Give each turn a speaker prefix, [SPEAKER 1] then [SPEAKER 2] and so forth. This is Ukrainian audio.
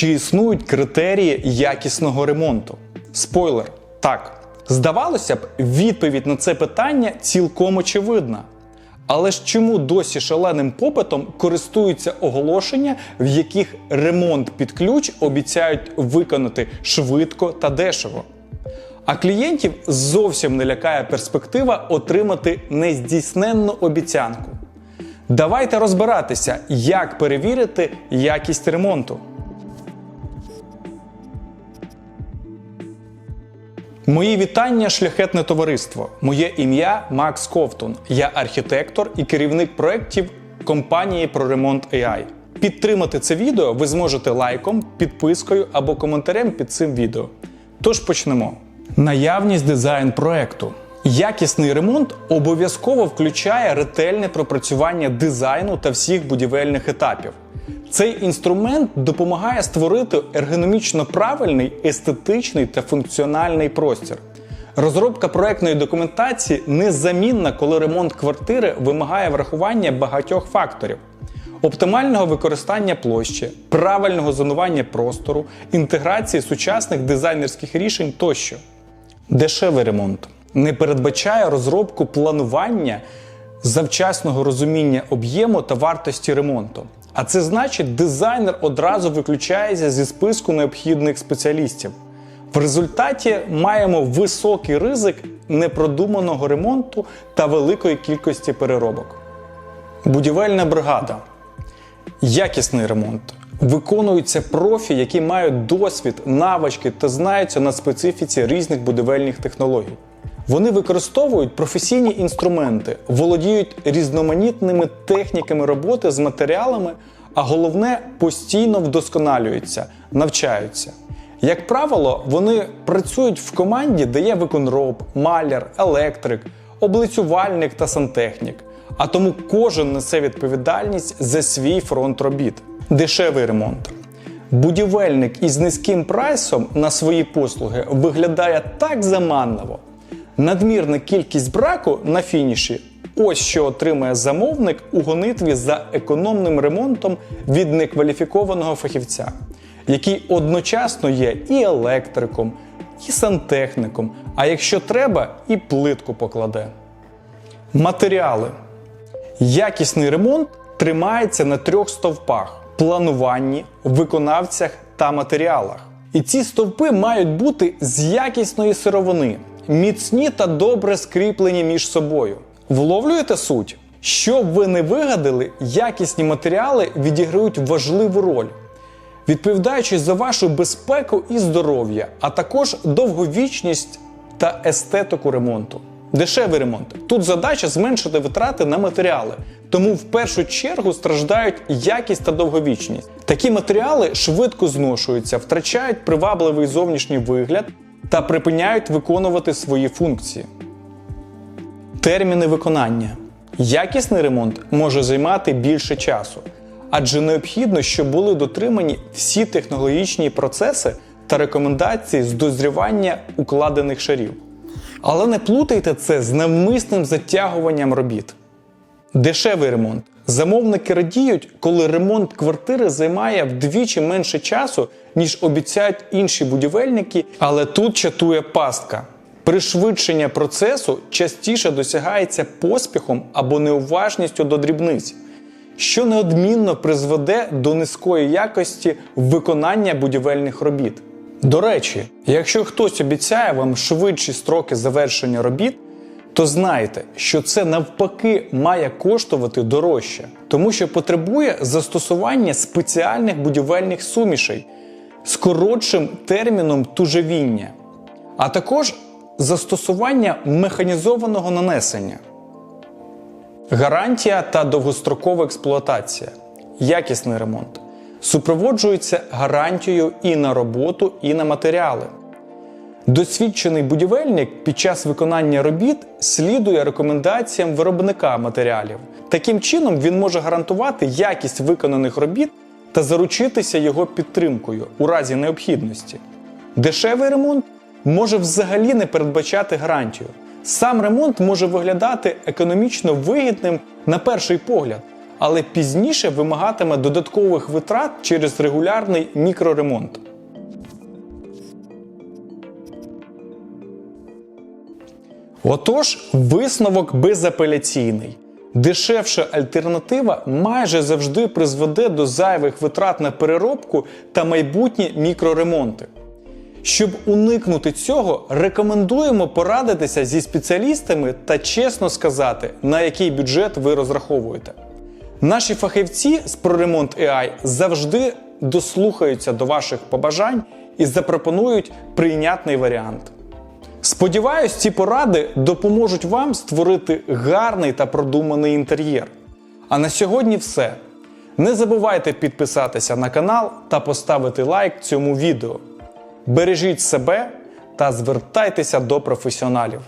[SPEAKER 1] Чи існують критерії якісного ремонту? Спойлер, так. Здавалося б, відповідь на це питання цілком очевидна. Але ж чому досі шаленим попитом користуються оголошення, в яких ремонт під ключ обіцяють виконати швидко та дешево? А клієнтів зовсім не лякає перспектива отримати нездійсненну обіцянку. Давайте розбиратися, як перевірити якість ремонту. Мої вітання, шляхетне товариство. Моє ім'я Макс Ковтун. Я архітектор і керівник проєктів компанії про ремонт AI. Підтримати це відео ви зможете лайком, підпискою або коментарем під цим відео. Тож почнемо. Наявність дизайн проекту. Якісний ремонт обов'язково включає ретельне пропрацювання дизайну та всіх будівельних етапів. Цей інструмент допомагає створити ергономічно правильний, естетичний та функціональний простір. Розробка проектної документації незамінна, коли ремонт квартири вимагає врахування багатьох факторів: оптимального використання площі, правильного зонування простору, інтеграції сучасних дизайнерських рішень тощо. Дешевий ремонт не передбачає розробку планування завчасного розуміння об'єму та вартості ремонту. А це значить, дизайнер одразу виключається зі списку необхідних спеціалістів. В результаті маємо високий ризик непродуманого ремонту та великої кількості переробок. Будівельна бригада. Якісний ремонт. Виконуються профі, які мають досвід, навички та знаються на специфіці різних будівельних технологій. Вони використовують професійні інструменти, володіють різноманітними техніками роботи з матеріалами, а головне постійно вдосконалюються, навчаються. Як правило, вони працюють в команді, де є виконроб, маляр, електрик, облицювальник та сантехнік. А тому кожен несе відповідальність за свій фронт робіт. Дешевий ремонт. Будівельник із низьким прайсом на свої послуги виглядає так заманливо. Надмірна кількість браку на фініші ось що отримує замовник у гонитві за економним ремонтом від некваліфікованого фахівця, який одночасно є і електриком, і сантехніком, а якщо треба, і плитку покладе. Матеріали. Якісний ремонт тримається на трьох стовпах: плануванні, виконавцях та матеріалах. І ці стовпи мають бути з якісної сировини, міцні та добре скріплені між собою. Вловлюєте суть? Що б ви не вигадали, якісні матеріали відіграють важливу роль, відповідаючи за вашу безпеку і здоров'я, а також довговічність та естетику ремонту. Дешевий ремонт. Тут задача зменшити витрати на матеріали, тому в першу чергу страждають якість та довговічність. Такі матеріали швидко зношуються, втрачають привабливий зовнішній вигляд та припиняють виконувати свої функції. Терміни виконання. Якісний ремонт може займати більше часу, адже необхідно, щоб були дотримані всі технологічні процеси та рекомендації з дозрівання укладених шарів. Але не плутайте це з навмисним затягуванням робіт. Дешевий ремонт. Замовники радіють, коли ремонт квартири займає вдвічі менше часу, ніж обіцяють інші будівельники, але тут чатує пастка. Пришвидшення процесу частіше досягається поспіхом або неуважністю до дрібниць, що неодмінно призведе до низької якості виконання будівельних робіт. До речі, якщо хтось обіцяє вам швидші строки завершення робіт, то знайте, що це навпаки має коштувати дорожче, тому що потребує застосування спеціальних будівельних сумішей з коротшим терміном тужевіння, а також застосування механізованого нанесення. Гарантія та довгострокова експлуатація. Якісний ремонт. Супроводжується гарантією і на роботу, і на матеріали. Досвідчений будівельник під час виконання робіт слідує рекомендаціям виробника матеріалів. Таким чином він може гарантувати якість виконаних робіт та заручитися його підтримкою у разі необхідності. Дешевий ремонт може взагалі не передбачати гарантію. Сам ремонт може виглядати економічно вигідним на перший погляд, але пізніше вимагатиме додаткових витрат через регулярний мікроремонт. Отож, висновок безапеляційний. Дешевша альтернатива майже завжди призведе до зайвих витрат на переробку та майбутні мікроремонти. Щоб уникнути цього, рекомендуємо порадитися зі спеціалістами та чесно сказати, на який бюджет ви розраховуєте. Наші фахівці з ProRemont AI завжди дослухаються до ваших побажань і запропонують прийнятний варіант. Сподіваюсь, ці поради допоможуть вам створити гарний та продуманий інтер'єр. А на сьогодні все. Не забувайте підписатися на канал та поставити лайк цьому відео. Бережіть себе та звертайтеся до професіоналів.